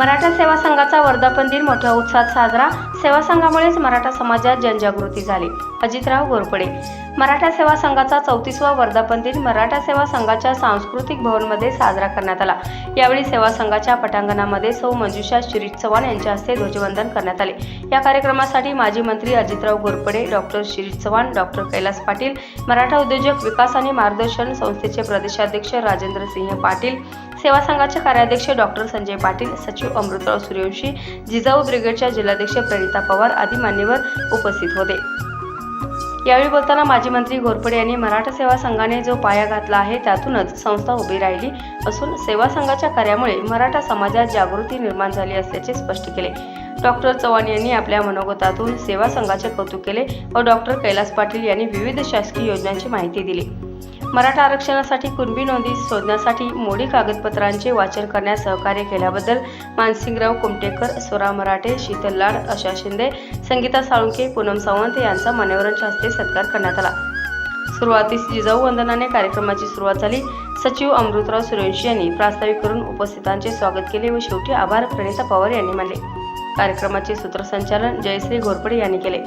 मराठा सेवा संघाचा वर्धापन दिन मोठ्या उत्साहात साजरा. सेवा संघामुळेच मराठा समाजात जनजागृती झाली. अजितराव घोरपडे. मराठा सेवा संघाचा चौतीसवा वर्धापन दिन मराठा सेवा संघाच्या सांस्कृतिक भवनमध्ये साजरा करण्यात आला. यावेळी सेवा संघाच्या पटांगणामध्ये सौ मंजुषा शिरीष चव्हाण यांच्या हस्ते ध्वजवंदन करण्यात आले. या कार्यक्रमासाठी माजी मंत्री अजितराव घोरपडे डॉक्टर शिरीष चव्हाण डॉक्टर कैलास पाटील मराठा उद्योजक विकास आणि मार्गदर्शन संस्थेचे प्रदेशाध्यक्ष राजेंद्र सिंह पाटील सेवा संघाचे कार्याध्यक्ष डॉक्टर संजय पाटील सचिव अमृतराव सूर्यवंशी जिजाऊ ब्रिगेडच्या जिल्हाध्यक्ष प्रणिता पवार आदी मान्यवर उपस्थित होते. यावेळी बोलताना माजी मंत्री घोरपडे यांनी मराठा सेवा संघाने जो पाया घातला आहे त्यातूनच संस्था उभी राहिली असून सेवा संघाच्या कार्यामुळे मराठा समाजात जागृती निर्माण झाली असल्याचे स्पष्ट केले. डॉक्टर चव्हाण यांनी आपल्या मनोगतातून सेवा संघाचे कौतुक केले व डॉक्टर कैलास पाटील यांनी विविध शासकीय योजनांची माहिती दिली. मराठा आरक्षणासाठी कुणबी नोंदी शोधण्यासाठी मोडी कागदपत्रांचे वाचन करण्यास सहकार्य केल्याबद्दल मानसिंगराव कुमटेकर स्वरा मराठे शीतल लाड आशा शिंदे संगीता साळुंके पूनम सावंत यांचा मान्यवरांच्या हस्ते सत्कार करण्यात आला. सुरुवातीस जिजाऊ वंदनाने कार्यक्रमाची सुरुवात झाली. सचिव अमृतराव सूर्यवंशी यांनी प्रास्ताविक करून उपस्थितांचे स्वागत केले व शेवटी आभार प्रणिता पवार यांनी मानले. कार्यक्रमाचे सूत्रसंचालन जयश्री घोरपडे यांनी केले.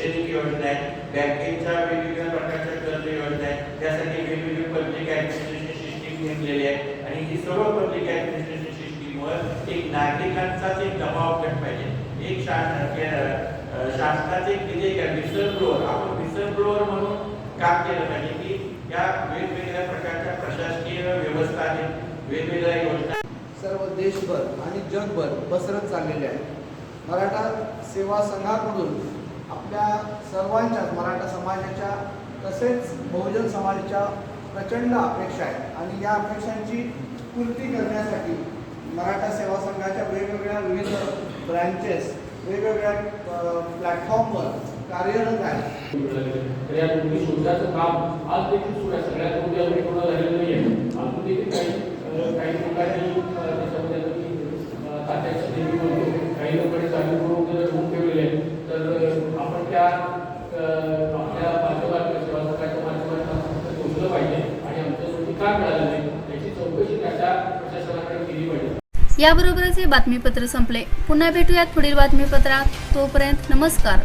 शैक्षणिक योजना आहेत बँकेच्या वेगवेगळ्या प्रकारच्या कर्ज योजना आहेत त्यासाठी वेगवेगळी पब्लिक ऍडमिनिस्ट्रेशन सिस्टीम घेतलेली आहे. आणि ही सर्व पब्लिक ऍडमिनिस्ट्रेशन सिस्टीमवर एक नागरिकांचाच एक दबाव घट पाहिजे. एक शा- के- शासनाचे एक विधेयक विसर ब्लोअर आपण विसर ब्लोअर म्हणून काम केलं पाहिजे की या वेगवेगळ्या प्रकारच्या प्रशासकीय व्यवस्था आहेत वेगवेगळ्या योजना सर्व देशभर आणि जगभर पसरत चाललेले आहे मराठा सेवा संघाकडून आपल्या सर्वांच्याच मराठा समाजाच्या तसेच बहुजन समाजाच्या प्रचंड अपेक्षा आहेत. आणि या अपेक्षांची पूर्ती करण्यासाठी मराठा सेवा संघाच्या वेगवेगळ्या विविध ब्रँचेस वेगवेगळ्या प्लॅटफॉर्मवर कार्यरत आहेत. काम आज देखील सुरू आहे. सगळ्या आपल्या माध्यमातून किंवा सरकारच्या माध्यमातून पोहोचलं पाहिजे आणि आमचं शेवटी का मिळालं नाही याची चौकशी त्याच्या प्रशासनाकडे केली पाहिजे याबरोबरच हे बातमीपत्र संपले. पुन्हा भेटूयात पुढील बातमीपत्रात. तोपर्यंत नमस्कार.